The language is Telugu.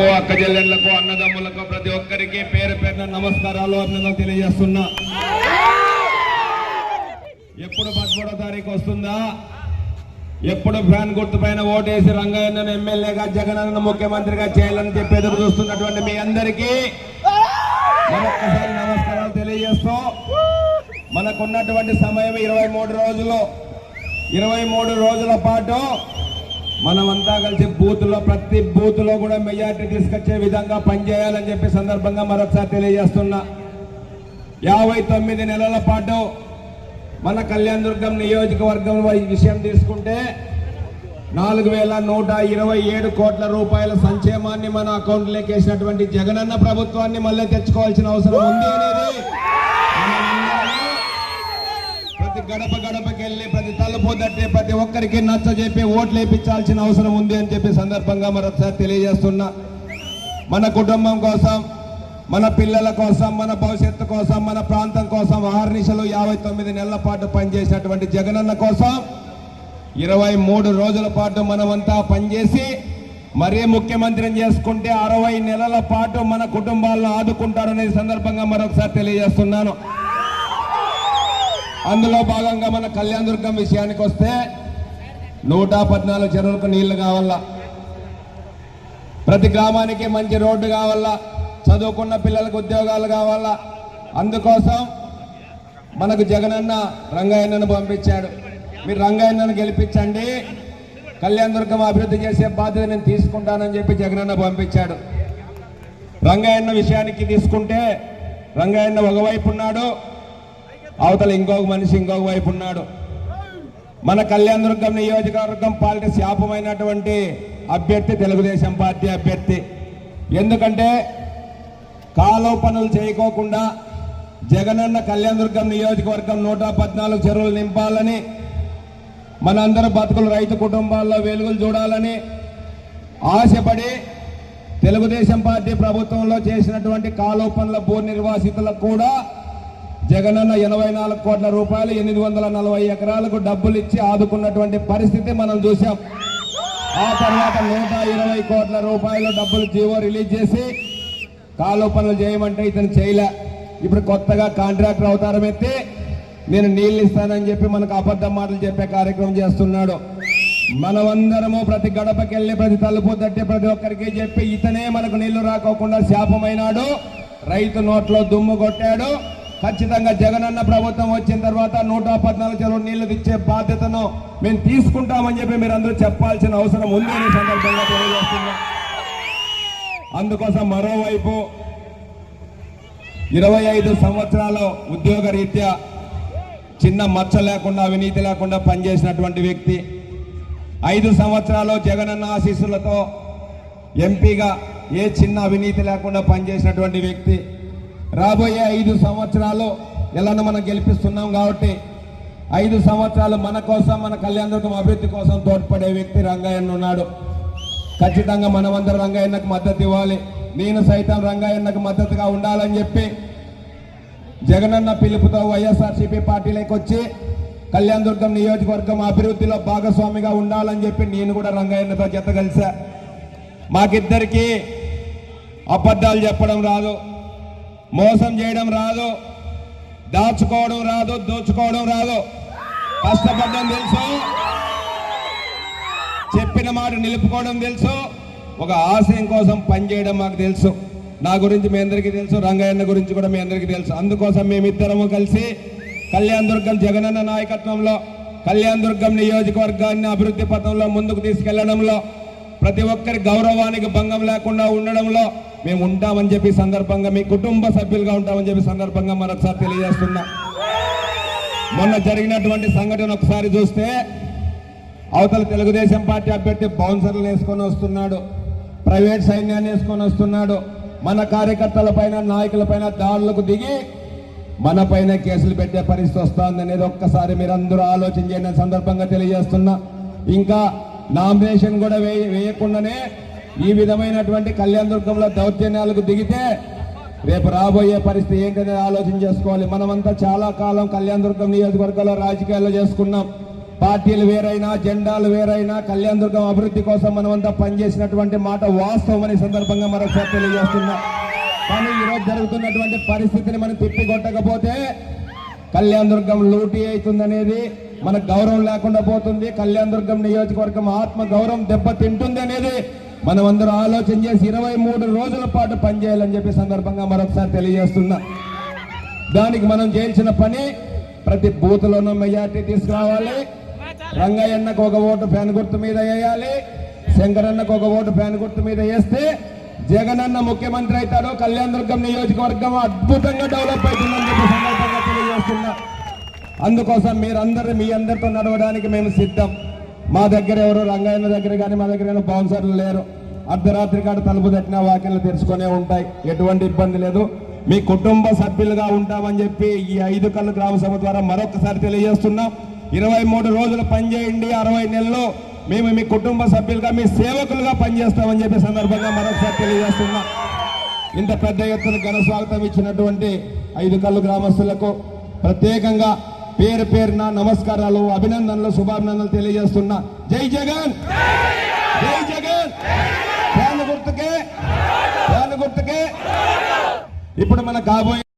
అక్క చెల్లెళ్ళకు అన్నదమ్ములకు ప్రతి ఒక్కరికి పేరు పేరున నమస్కారాలు అన్నదం తెలియజేస్తున్నా. ఎప్పుడు పదమూడో తారీఖు వస్తుందా? ఎప్పుడు ఫ్యాన్ గుర్తుపైన ఓటేసి రంగయ్యను ఎమ్మెల్యేగా జగనన్న ముఖ్యమంత్రిగా చేయాలని చెప్పి ఎదురు చూస్తున్నటువంటి మీ అందరికీ మరొక్కసారి నమస్కారాలు తెలియజేస్తూ మనకున్నటువంటి సమయం ఇరవై మూడు రోజులు. ఇరవై మూడు రోజుల పాటు మనమంతా కలిసి బూత్లో ప్రతి బూత్లో కూడా మెజార్టీ తీసుకొచ్చే విధంగా పనిచేయాలని చెప్పి సందర్భంగా మరొకసారి తెలియజేస్తున్నా. యాభై తొమ్మిది నెలల పాటు మన కళ్యాణ దుర్గం నియోజకవర్గం విషయం తీసుకుంటే నాలుగు వేల నూట ఇరవై ఏడు కోట్ల రూపాయల సంక్షేమాన్ని మన అకౌంట్లోకి వేసినటువంటి జగనన్న ప్రభుత్వాన్ని మళ్ళీ తెచ్చుకోవాల్సిన అవసరం ఉంది అనేది ప్రతి గడప గడపకి వెళ్ళి ప్రతి తలుపు తట్టే ప్రతి ఒక్కరికి నచ్చ చెప్పి ఓట్లు వేయించాల్సిన అవసరం ఉంది అని చెప్పి సందర్భంగా మరొకసారి తెలియజేస్తున్నా. మన కుటుంబం కోసం మన పిల్లల కోసం మన భవిష్యత్తు కోసం మన ప్రాంతం కోసం ఆర్నిశలు యాభై తొమ్మిది నెలల పాటు పనిచేసినటువంటి జగనన్న కోసం ఇరవై మూడు రోజుల పాటు మనమంతా పనిచేసి మరీ ముఖ్యమంత్రిని చేసుకుంటే అరవై నెలల పాటు మన కుటుంబాలను ఆదుకుంటారనే సందర్భంగా మరొకసారి తెలియజేస్తున్నాను. అందులో భాగంగా మన కళ్యాణ దుర్గం విషయానికి వస్తే నూట పద్నాలుగు చెరువులకు నీళ్ళు కావాలా ప్రతి గ్రామానికి మంచి రోడ్డు కావాలా చదువుకున్న పిల్లలకు ఉద్యోగాలు కావాలా అందుకోసం మనకు జగనన్న రంగయ్యన్నను పంపించాడు. మీరు రంగయ్యన్నను గెలిపించండి. కళ్యాణ దుర్గం అభివృద్ధి చేసే బాధ్యత నేను తీసుకుంటానని చెప్పి జగనన్న పంపించాడు. రంగయ్యన్న విషయానికి తీసుకుంటే రంగయ్యన్న ఒకవైపు ఉన్నాడు. అవతల ఇంకొక మనిషి ఇంకొక వైపు ఉన్నాడు. మన కళ్యాణ దుర్గం నియోజకవర్గం పాలిటీ శాపమైనటువంటి అభ్యర్థి తెలుగుదేశం పార్టీ అభ్యర్థి. ఎందుకంటే కాలువ పనులు చేయకోకుండా జగనన్న కళ్యాణ దుర్గం నియోజకవర్గం నూట పద్నాలుగు చెరువులు నింపాలని మనందరూ బతుకులు రైతు కుటుంబాల్లో వెలుగులు చూడాలని ఆశపడి తెలుగుదేశం పార్టీ ప్రభుత్వంలో చేసినటువంటి కాలువ పనుల భూ నిర్వాసితులకు కూడా జగనన్న ఎనభై నాలుగు కోట్ల రూపాయలు ఎనిమిది వందల నలభై ఎకరాలకు డబ్బులు ఇచ్చి ఆదుకున్నటువంటి పరిస్థితి మనం చూసాం ఆ తర్వాత నూట ఇరవై కోట్ల రూపాయలు డబ్బులు జీవో రిలీజ్ చేసి కాలువ పనులు చేయమంటే ఇతను చేయలే. ఇప్పుడు కొత్తగా కాంట్రాక్టర్ అవతారం ఎత్తి నేను నీళ్ళు ఇస్తానని చెప్పి మనకు అబద్ధం మాటలు చెప్పే కార్యక్రమం చేస్తున్నాడు. మనమందరము ప్రతి గడపకి వెళ్ళి ప్రతి తలుపు తట్టి ప్రతి ఒక్కరికి చెప్పి ఇతనే మనకు నీళ్ళు రాకోకుండా శాపమైనాడు. రైతు నోట్లో దుమ్ము కొట్టాడు. ఖచ్చితంగా జగనన్న ప్రభుత్వం వచ్చిన తర్వాత నూట పద్నాలుగు చెరువు నీళ్ళు ఇచ్చే బాధ్యతను మేము తీసుకుంటామని చెప్పి మీరు అందరూ చెప్పాల్సిన అవసరం ఉంది అనే సందర్భంగా తెలియజేస్తున్నా. అందుకోసం మరోవైపు ఇరవై ఐదు సంవత్సరాల ఉద్యోగ రీత్యా చిన్న మచ్చ లేకుండా అవినీతి లేకుండా పనిచేసినటువంటి వ్యక్తి ఐదు సంవత్సరాలు జగనన్న ఆశీస్సులతో ఎంపీగా ఏ చిన్న అవినీతి లేకుండా పనిచేసినటువంటి వ్యక్తి రాబోయే ఐదు సంవత్సరాలు ఎలానో మనం గెలిపిస్తున్నాం కాబట్టి ఐదు సంవత్సరాలు మన కోసం మన కళ్యాణదుర్గం అభివృద్ధి కోసం తోడ్పడే వ్యక్తి రంగయ్యన్న ఉన్నాడు. ఖచ్చితంగా మనమందరం రంగయ్యన్నకు మద్దతు ఇవ్వాలి. నేను సైతం రంగయ్యన్నకు మద్దతుగా ఉండాలని చెప్పి జగనన్న పిలుపుతో వైఎస్ఆర్సీపీ పార్టీలోకి వచ్చి కళ్యాణ దుర్గం నియోజకవర్గం అభివృద్ధిలో భాగస్వామిగా ఉండాలని చెప్పి నేను కూడా రంగయ్యన్నతో జత కలిసా. మాకిద్దరికీ అబద్ధాలు చెప్పడం రాదు. మోసం చేయడం రాదు. దాచుకోవడం రాదు దోచుకోవడం రాదు. కష్టపడడం తెలుసు. చెప్పిన మాట నిలుపుకోవడం తెలుసు. ఒక ఆశయం కోసం పనిచేయడం మాకు తెలుసు. నా గురించి మీ అందరికీ తెలుసు. రంగయ్యన్న గురించి కూడా మీ అందరికీ తెలుసు. అందుకోసం మేమిద్దరము కలిసి కళ్యాణ దుర్గం జగనన్న నాయకత్వంలో కళ్యాణ దుర్గం నియోజకవర్గాన్ని అభివృద్ధి పథంలో ముందుకు తీసుకెళ్ళడంలో ప్రతి ఒక్కరి గౌరవానికి భంగం లేకుండా ఉండడంలో మేము ఉంటామని చెప్పి సందర్భంగా మీ కుటుంబ సభ్యులుగా ఉంటామని చెప్పి సందర్భంగా మరొకసారి తెలియజేస్తున్నా. మొన్న జరిగినటువంటి సంఘటన ఒకసారి చూస్తే అవతల తెలుగుదేశం పార్టీ అభ్యర్థి బౌన్సర్లు వేసుకొని వస్తున్నాడు ప్రైవేట్ సైన్యాన్ని వేసుకొని వస్తున్నాడు మన కార్యకర్తల పైన నాయకుల పైన దాడులకు దిగి మన పైన కేసులు పెట్టే పరిస్థితి వస్తుంది అనేది ఒక్కసారి మీరందరూ ఆలోచన చేయని సందర్భంగా తెలియజేస్తున్నా. ఇంకా నామినేషన్ కూడా వేయ వేయకుండానే ఈ విధమైనటువంటి కళ్యాణ దుర్గంలో దౌర్జన్యాలకు దిగితే రేపు రాబోయే పరిస్థితి ఏంటనేది ఆలోచన చేసుకోవాలి. మనమంతా చాలా కాలం కళ్యాణ దుర్గం నియోజకవర్గంలో రాజకీయాల్లో చేసుకున్నాం. పార్టీలు వేరైనా జెండాలు వేరైనా కళ్యాణ దుర్గం అభివృద్ధి కోసం మనమంతా పనిచేసినటువంటి మాట వాస్తవం అనే సందర్భంగా మరొకసారి తెలియజేస్తున్నాం. కానీ ఈరోజు జరుగుతున్నటువంటి పరిస్థితిని మనం తిప్పికొట్టకపోతే కళ్యాణ దుర్గం లూటీ అవుతుందనేది మనకు గౌరవం లేకుండా పోతుంది. కళ్యాణ దుర్గం నియోజకవర్గం ఆత్మ గౌరవం దెబ్బతింటుంది అనేది మనం అందరూ ఆలోచన చేసి ఇరవై మూడు రోజుల పాటు పనిచేయాలని చెప్పి సందర్భంగా మరొకసారి తెలియజేస్తున్నా. దానికి మనం చేయాల్సిన పని ప్రతి బూత్లోనూ మెజార్టీ తీసుకురావాలి. రంగయ్యన్నకు ఒక ఓటు ఫ్యాన్ గుర్తు మీద వేయాలి. శంకరన్నకు ఒక ఓటు ఫ్యాన్ గుర్తు మీద వేస్తే జగనన్న ముఖ్యమంత్రి అవుతాడు. కళ్యాణ దుర్గం నియోజకవర్గం అద్భుతంగా డెవలప్ అవుతుందని చెప్పి సందర్భంగా తెలియజేస్తున్నా అందుకోసం మీరందరూ మీ అందరితో నడవడానికి మేము సిద్ధం. మా దగ్గర ఎవరు రంగాయన దగ్గర కానీ మా దగ్గర కానీ బౌన్సర్లు లేరు. అర్ధరాత్రి కాడ తలుపు తట్టిన వాక్యలు తెరుచుకునే ఉంటాయి. ఎటువంటి ఇబ్బంది లేదు. మీ కుటుంబ సభ్యులుగా ఉంటామని చెప్పి ఈ ఐదు కళ్ళు గ్రామ సభ ద్వారా మరొకసారి తెలియజేస్తున్నాం. ఇరవై మూడు రోజులు పనిచేయండి. అరవై నెలలో మేము మీ కుటుంబ సభ్యులుగా మీ సేవకులుగా పనిచేస్తామని చెప్పి సందర్భంగా మరొకసారి తెలియజేస్తున్నాం. ఇంత పెద్ద ఎత్తున ఘన స్వాగతం ఇచ్చినటువంటి ఐదు కళ్ళు గ్రామస్తులకు ప్రత్యేకంగా పేరు పేరున నమస్కారాలు అభినందనలు శుభాభినందనలు తెలియజేస్తున్నా జై జగన్! జై జగన్! ఫ్యాన్ గుర్తుకే! ఫ్యాన్ గుర్తుకే! ఇప్పుడు మన కాబోయే